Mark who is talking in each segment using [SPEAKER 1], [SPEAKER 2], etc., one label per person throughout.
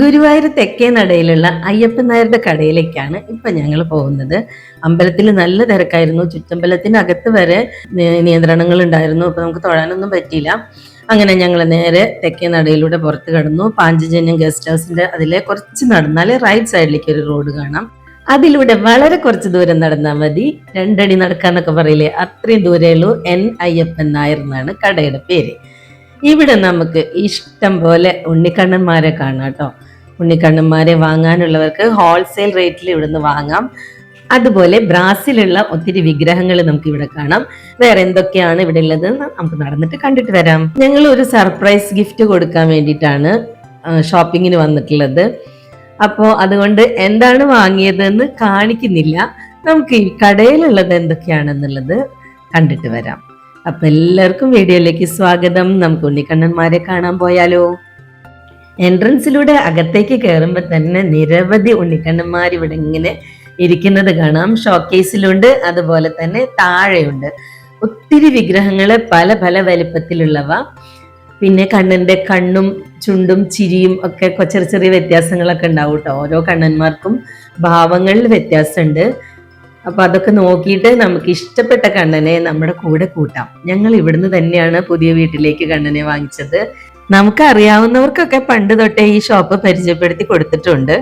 [SPEAKER 1] ഗുരുവായൂർ തെക്കേ നടയിലുള്ള അയ്യപ്പൻ നായരുടെ കടയിലേക്കാണ് ഇപ്പൊ ഞങ്ങൾ പോകുന്നത്. അമ്പലത്തിൽ നല്ല തിരക്കായിരുന്നു. ചുറ്റമ്പലത്തിനകത്ത് വരെ നിയന്ത്രണങ്ങൾ ഉണ്ടായിരുന്നു. അപ്പൊ നമുക്ക് തൊഴാനൊന്നും പറ്റിയില്ല. അങ്ങനെ ഞങ്ങൾ നേരെ തെക്കേ നടയിലൂടെ പുറത്ത് കടന്നു. പാഞ്ചജന്യം ഗസ്റ്റ് ഹൗസിന്റെ അതിലെ കുറച്ച് നടന്നാൽ റൈറ്റ് സൈഡിലേക്ക് ഒരു റോഡ് കാണാം. അതിലൂടെ വളരെ കുറച്ച് ദൂരം നടന്നാൽ മതി. രണ്ടടി നടക്കാന്നൊക്കെ പറയില്ലേ? അത്രയും ദൂരമുള്ളൂ എൻ അയ്യപ്പൻ നായർ എന്നാണ് കടയുടെ പേര്. ഇവിടെ നമുക്ക് ഇഷ്ടം പോലെ ഉണ്ണിക്കണ്ണന്മാരെ കാണാം കേട്ടോ. ഉണ്ണിക്കണ്ണന്മാരെ വാങ്ങാനുള്ളവർക്ക് ഹോൾസെയിൽ റേറ്റിൽ ഇവിടുന്ന് വാങ്ങാം. അതുപോലെ ബ്രാസിലുള്ള ഒത്തിരി വിഗ്രഹങ്ങൾ നമുക്ക് ഇവിടെ കാണാം. വേറെ എന്തൊക്കെയാണ് ഇവിടെ ഉള്ളത് നമുക്ക് നടന്നിട്ട് കണ്ടിട്ട് വരാം. ഞങ്ങൾ ഒരു സർപ്രൈസ് ഗിഫ്റ്റ് കൊടുക്കാൻ വേണ്ടിയിട്ടാണ് ഷോപ്പിങ്ങിന് വന്നിട്ടുള്ളത്. അപ്പോൾ അതുകൊണ്ട് എന്താണ് വാങ്ങിയതെന്ന് കാണിക്കുന്നില്ല. നമുക്ക് ഈ കടയിലുള്ളത് എന്തൊക്കെയാണെന്നുള്ളത് കണ്ടിട്ട് വരാം. അപ്പൊ എല്ലാവർക്കും വീഡിയോയിലേക്ക് സ്വാഗതം. നമുക്ക് ഉണ്ണിക്കണ്ണന്മാരെ കാണാൻ പോയാലോ? എൻട്രൻസിലൂടെ അകത്തേക്ക് കയറുമ്പോൾ തന്നെ നിരവധി ഉണ്ണിക്കണ്ണന്മാർ ഇവിടെ ഇങ്ങനെ ഇരിക്കുന്നത് കാണാം. ഷോക്കേസിലുണ്ട് അതുപോലെ തന്നെ താഴെയുണ്ട്. ഒത്തിരി വിഗ്രഹങ്ങൾ പല പല വലിപ്പത്തിലുള്ളവ. പിന്നെ കണ്ണന്റെ കണ്ണും ചുണ്ടും ചിരിയും ഒക്കെ ചെറിയ ചെറിയ വ്യത്യാസങ്ങളൊക്കെ ഉണ്ടാവും കേട്ടോ. ഓരോ കണ്ണന്മാർക്കും ഭാവങ്ങളിൽ വ്യത്യാസമുണ്ട്. അപ്പൊ അതൊക്കെ നോക്കിയിട്ട് നമുക്ക് ഇഷ്ടപ്പെട്ട കണ്ണനെ നമ്മുടെ കൂടെ കൂട്ടാം. ഞങ്ങൾ ഇവിടുന്ന് തന്നെയാണ് പുതിയ വീട്ടിലേക്ക് കണ്ണനെ വാങ്ങിച്ചത്. നമുക്ക് അറിയാവുന്നവർക്കൊക്കെ പണ്ട് തൊട്ടേ ഈ ഷോപ്പ് പരിചയപ്പെടുത്തി കൊടുത്തിട്ടുണ്ട്.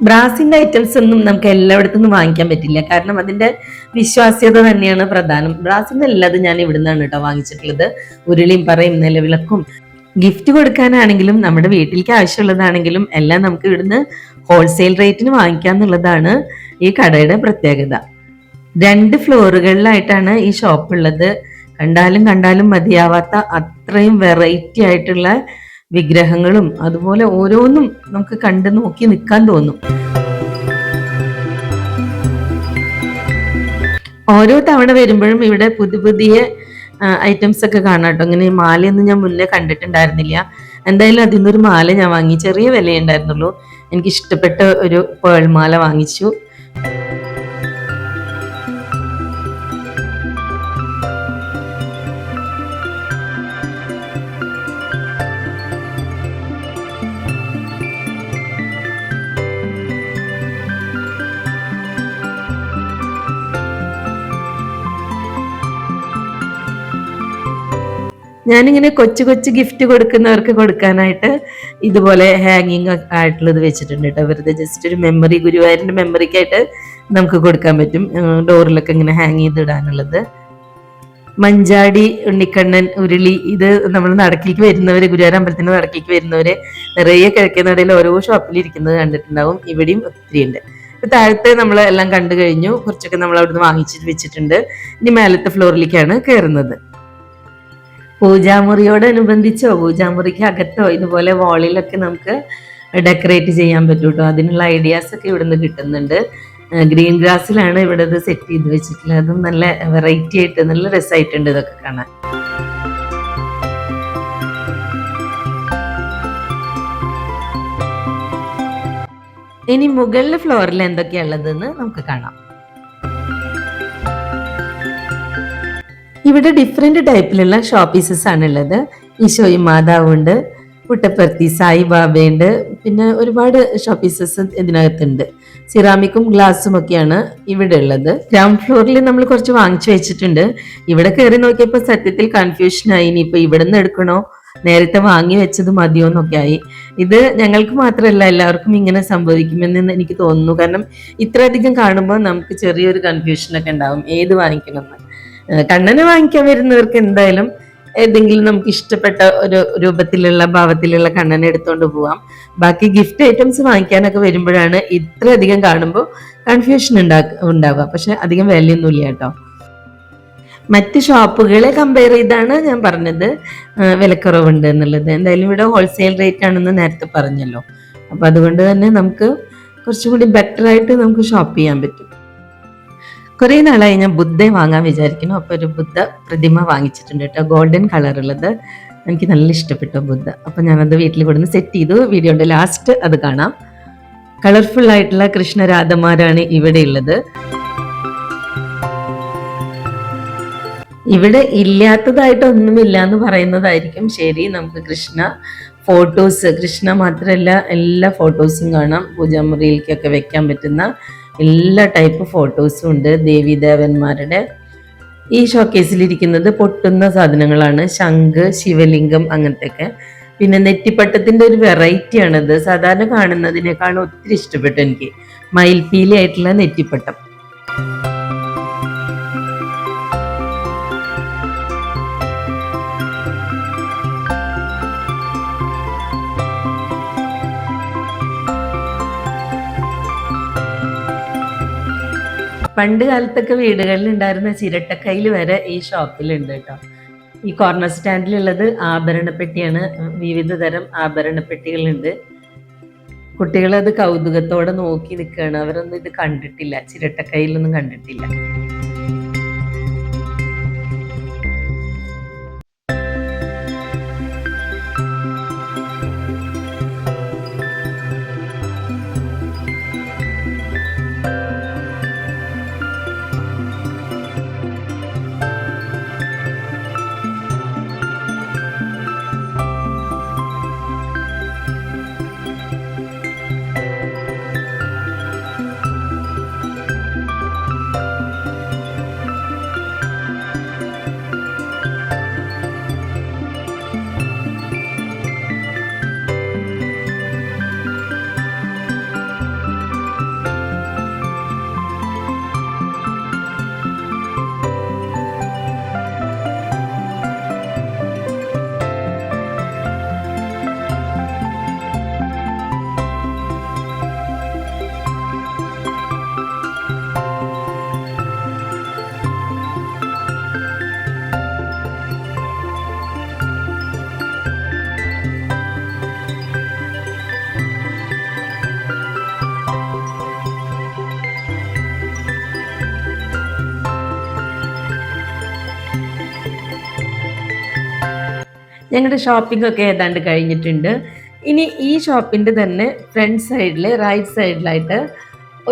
[SPEAKER 1] ബ്രാസിന്റെ ഐറ്റംസ് ഒന്നും നമുക്ക് എല്ലായിടത്തും നിന്നും വാങ്ങിക്കാൻ പറ്റില്ല. കാരണം അതിന്റെ വിശ്വാസ്യത തന്നെയാണ് പ്രധാനം. ബ്രാസിന്റെ എല്ലാതും ഞാൻ ഇവിടുന്നാണ് കേട്ടോ വാങ്ങിച്ചിട്ടുള്ളത്. ഉരുളിയും പറയും നിലവിളക്കും. ഗിഫ്റ്റ് കൊടുക്കാനാണെങ്കിലും നമ്മുടെ വീട്ടിലേക്ക് ആവശ്യമുള്ളതാണെങ്കിലും എല്ലാം നമുക്ക് ഇവിടുന്ന് ഹോൾസെയിൽ റേറ്റിന് വാങ്ങിക്കാന്നുള്ളതാണ് ഈ കടയുടെ പ്രത്യേകത. രണ്ട് ഫ്ലോറുകളിലായിട്ടാണ് ഈ ഷോപ്പ് ഉള്ളത്. കണ്ടാലും കണ്ടാലും മതിയാവാത്ത അത്രയും വെറൈറ്റി ആയിട്ടുള്ള വിഗ്രഹങ്ങളും അതുപോലെ ഓരോന്നും നമുക്ക് കണ്ടു നോക്കി നിൽക്കാൻ തോന്നും. ഓരോ തവണ വരുമ്പോഴും ഇവിടെ പുതിയ പുതിയ ഐറ്റംസ് ഒക്കെ കാണാം കേട്ടോ. ഇങ്ങനെ മാലയൊന്നും ഞാൻ മുന്നേ കണ്ടിട്ടുണ്ടായിരുന്നില്ല. എന്തായാലും അതിൽ നിന്നൊരു മാല ഞാൻ വാങ്ങി. ചെറിയ വിലയുണ്ടായിരുന്നുള്ളൂ എനിക്ക് ഇഷ്ടപ്പെട്ട ഒരു പേൾ മാല വാങ്ങിച്ചു. ഞാനിങ്ങനെ കൊച്ചു കൊച്ചു ഗിഫ്റ്റ് കൊടുക്കുന്നവർക്ക് കൊടുക്കാനായിട്ട് ഇതുപോലെ ഹാങ്ങിങ് ആയിട്ടുള്ളത് വെച്ചിട്ടുണ്ട് കേട്ടോ വെറുതെ ജസ്റ്റ് ഒരു മെമ്മറി ഗുരുവായൂരിന്റെ മെമ്മറിക്കായിട്ട് നമുക്ക് കൊടുക്കാൻ പറ്റും. ഡോറിലൊക്കെ ഇങ്ങനെ ഹാങ് ചെയ്ത് ഇടാനുള്ളത്. മഞ്ചാടി ഉണ്ണിക്കണ്ണൻ ഉരുളി ഇത് നമ്മൾ നടക്കിലേക്ക് വരുന്നവര് ഗുരുവായൂർ അമ്പലത്തിന് നടക്കിലേക്ക് വരുന്നവര് നിറയെ കിഴക്കേ നടയിൽ ഓരോ ഷോപ്പിൽ ഇരിക്കുന്നത് കണ്ടിട്ടുണ്ടാവും. ഇവിടെയും ഒത്തിരി ഉണ്ട്. താഴത്തെ നമ്മൾ എല്ലാം കണ്ടു കഴിഞ്ഞു. കുറച്ചൊക്കെ നമ്മൾ അവിടുന്ന് വാങ്ങിച്ചിട്ട് വെച്ചിട്ടുണ്ട്. ഇനി മേലത്തെ ഫ്ലോറിലേക്കാണ് കയറുന്നത്. പൂജാമുറിയോടനുബന്ധിച്ചോ പൂജാമുറിക്ക് അകത്തോ ഇതുപോലെ വാളിലൊക്കെ നമുക്ക് ഡെക്കറേറ്റ് ചെയ്യാൻ പറ്റും കേട്ടോ അതിനുള്ള ഐഡിയാസ് ഒക്കെ ഇവിടുന്ന് കിട്ടുന്നുണ്ട്. ഗ്രീൻ ഗ്രാസിലാണ് ഇവിടെ ഇത് സെറ്റ് ചെയ്ത് വെച്ചിട്ടുള്ളത്. അതും നല്ല വെറൈറ്റി ആയിട്ട് നല്ല രസമായിട്ടുണ്ട് ഇതൊക്കെ കാണാൻ. ഇനി മുകളിലെ ഫ്ലോറിൽ എന്തൊക്കെയാ ഉള്ളതെന്ന് നമുക്ക് കാണാം. ഇവിടെ ഡിഫറെന്റ് ടൈപ്പിലുള്ള ഷോ പീസസ് ആണ് ഉള്ളത് ഈശോയും മാതാവുണ്ട് പുട്ടപ്പർത്തി സായിബാബയുണ്ട് പിന്നെ ഒരുപാട് ഷോ പീസസ് ഇതിനകത്തുണ്ട്. സിറാമിക്കും ഗ്ലാസും ഒക്കെയാണ് ഇവിടെ ഉള്ളത്. ഗ്രൗണ്ട് ഫ്ലോറിൽ നമ്മൾ കുറച്ച് വാങ്ങിച്ചു വെച്ചിട്ടുണ്ട്. ഇവിടെ കയറി നോക്കിയപ്പോൾ സത്യത്തിൽ കൺഫ്യൂഷനായി ഇനിയിപ്പോ ഇവിടെ നിന്ന് എടുക്കണോ? നേരത്തെ വാങ്ങി വെച്ചത് മതിയോ എന്നൊക്കെ ആയി. ഇത് ഞങ്ങൾക്ക് മാത്രമല്ല എല്ലാവർക്കും ഇങ്ങനെ സംഭവിക്കുമെന്ന് എനിക്ക് തോന്നുന്നു. കാരണം ഇത്രയധികം കാണുമ്പോൾ നമുക്ക് ചെറിയൊരു കൺഫ്യൂഷനൊക്കെ ഉണ്ടാവും. ഏത് വാങ്ങിക്കണമെന്ന് ഏഹ് കണ്ണനെ വാങ്ങിക്കാൻ വരുന്നവർക്ക് എന്തായാലും ഏതെങ്കിലും നമുക്ക് ഇഷ്ടപ്പെട്ട ഒരു രൂപത്തിലുള്ള ഭാവത്തിലുള്ള കണ്ണനെ എടുത്തുകൊണ്ട് പോവാം. ബാക്കി ഗിഫ്റ്റ് ഐറ്റംസ് വാങ്ങിക്കാനൊക്കെ വരുമ്പോഴാണ് ഇത്രയധികം കാണുമ്പോൾ കൺഫ്യൂഷൻ ഉണ്ടാക്ക ഉണ്ടാവുക. പക്ഷെ അധികം വിലയൊന്നുമില്ല കേട്ടോ. മറ്റ് ഷോപ്പുകളെ കമ്പയർ ചെയ്താണ് ഞാൻ പറഞ്ഞത്. വിലക്കുറവുണ്ട് എന്നുള്ളത്. എന്തായാലും ഇവിടെ ഹോൾസെയിൽ റേറ്റ് ആണെന്ന് നേരത്തെ പറഞ്ഞല്ലോ. അപ്പൊ അതുകൊണ്ട് തന്നെ നമുക്ക് കുറച്ചും കൂടി ബെറ്റർ ആയിട്ട് നമുക്ക് ഷോപ്പ് ചെയ്യാൻ പറ്റും. കുറേ നാളായി ഞാൻ ബുദ്ധയെ വാങ്ങാൻ വിചാരിക്കുന്നു. അപ്പോൾ ഒരു ബുദ്ധ പ്രതിമ വാങ്ങിച്ചിട്ടുണ്ട് കേട്ടോ. ഗോൾഡൻ കളർ ഉള്ളത്. എനിക്ക് നല്ല ഇഷ്ടപ്പെട്ടു ബുദ്ധ. അപ്പൊ ഞാനത് വീട്ടിൽ കൊടുന്ന് സെറ്റ് ചെയ്തു. വീഡിയോയുടെ ലാസ്റ്റ് അത് കാണാം. കളർഫുൾ ആയിട്ടുള്ള കൃഷ്ണരാധമാരാണ് ഇവിടെ ഉള്ളത്. ഇവിടെ ഇല്ലാത്തതായിട്ട് ഒന്നുമില്ല എന്ന് പറയുന്നതായിരിക്കും ശരി. നമുക്ക് കൃഷ്ണ ഫോട്ടോസ് കൃഷ്ണ മാത്രമല്ല എല്ലാ ഫോട്ടോസും കാണാം. പൂജാമുറിയിലേക്കൊക്കെ വെക്കാൻ പറ്റുന്ന എല്ലാ ടൈപ്പ് ഫോട്ടോസും ഉണ്ട്. ദേവീദേവന്മാരുടെ ഈ ഷോക്കേസിലിരിക്കുന്നത് പൊട്ടുന്ന സാധനങ്ങളാണ്. ശംഖ് ശിവലിംഗം അങ്ങനത്തെ ഒക്കെ പിന്നെ നെറ്റിപ്പട്ടത്തിന്റെ ഒരു വെറൈറ്റിയാണത് സാധാരണ കാണുന്നതിനേക്കാളും ഒത്തിരി ഇഷ്ടപ്പെട്ടു എനിക്ക്. മയിൽപ്പീലി ആയിട്ടുള്ള നെറ്റിപ്പട്ടം. പണ്ട് കാലത്തൊക്കെ വീടുകളിൽ ഉണ്ടായിരുന്ന ചിരട്ടക്കൈയിൽ വരെ ഈ ഷോപ്പിലുണ്ട് കേട്ടോ. ഈ കോർണർ സ്റ്റാൻഡിലുള്ളത് ആഭരണപ്പെട്ടിയാണ്. വിവിധ തരം ആഭരണപ്പെട്ടികളുണ്ട്. കുട്ടികളത് കൗതുകത്തോടെ നോക്കി നിൽക്കുകയാണ്. അവരൊന്നും ഇത് കണ്ടിട്ടില്ല. ചിരട്ടക്കൈയിലൊന്നും കണ്ടിട്ടില്ല. ഞങ്ങളുടെ ഷോപ്പിംഗ് ഒക്കെ ഏതാണ്ട് കഴിഞ്ഞിട്ടുണ്ട്. ഇനി ഈ ഷോപ്പിന്റെ തന്നെ ഫ്രണ്ട് സൈഡിൽ റൈറ്റ് സൈഡിലായിട്ട്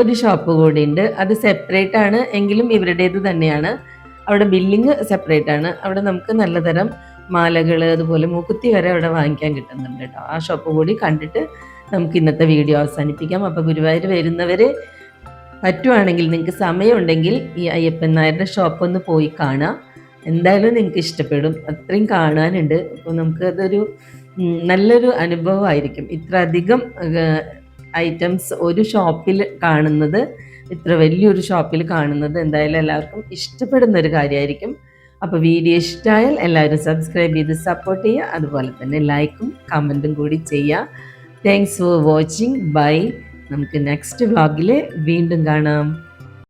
[SPEAKER 1] ഒരു ഷോപ്പ് കൂടി ഉണ്ട്. അത് സെപ്പറേറ്റ് ആണ് എങ്കിലും ഇവരുടേത് തന്നെയാണ്. അവിടെ ബില്ലിങ് സെപ്പറേറ്റ് ആണ്. അവിടെ നമുക്ക് നല്ലതരം മാലകൾ അതുപോലെ മൂക്കുത്തി വരെ അവിടെ വാങ്ങിക്കാൻ കിട്ടുന്നുണ്ട് കേട്ടോ. ആ ഷോപ്പ് കൂടി കണ്ടിട്ട് നമുക്ക് ഇന്നത്തെ വീഡിയോ അവസാനിപ്പിക്കാം. അപ്പോൾ ഗുരുവായൂർ വരുന്നവർ പറ്റുവാണെങ്കിൽ നിങ്ങൾക്ക് സമയമുണ്ടെങ്കിൽ ഈ അയ്യപ്പൻ നായരുടെ ഷോപ്പ് ഒന്ന് പോയി കാണാം. എന്തായാലും നിങ്ങൾക്ക് ഇഷ്ടപ്പെടും. അത്രയും കാണാനുണ്ട്. അപ്പോൾ നമുക്ക് അതൊരു നല്ലൊരു അനുഭവമായിരിക്കും. ഇത്ര അധികം ഐറ്റംസ് ഒരു ഷോപ്പിൽ കാണുന്നത് ഇത്ര വലിയൊരു ഷോപ്പിൽ കാണുന്നത് എന്തായാലും എല്ലാവർക്കും ഇഷ്ടപ്പെടുന്ന ഒരു കാര്യമായിരിക്കും. അപ്പോൾ വീഡിയോ ഇഷ്ടമായാൽ എല്ലാവരും സബ്സ്ക്രൈബ് ചെയ്ത് സപ്പോർട്ട് ചെയ്യുക. അതുപോലെ തന്നെ ലൈക്കും കമന്റും കൂടി ചെയ്യുക. താങ്ക്സ് ഫോർ വാച്ചിങ് ബൈ നമുക്ക് നെക്സ്റ്റ് വ്ളോഗിൽ വീണ്ടും കാണാം.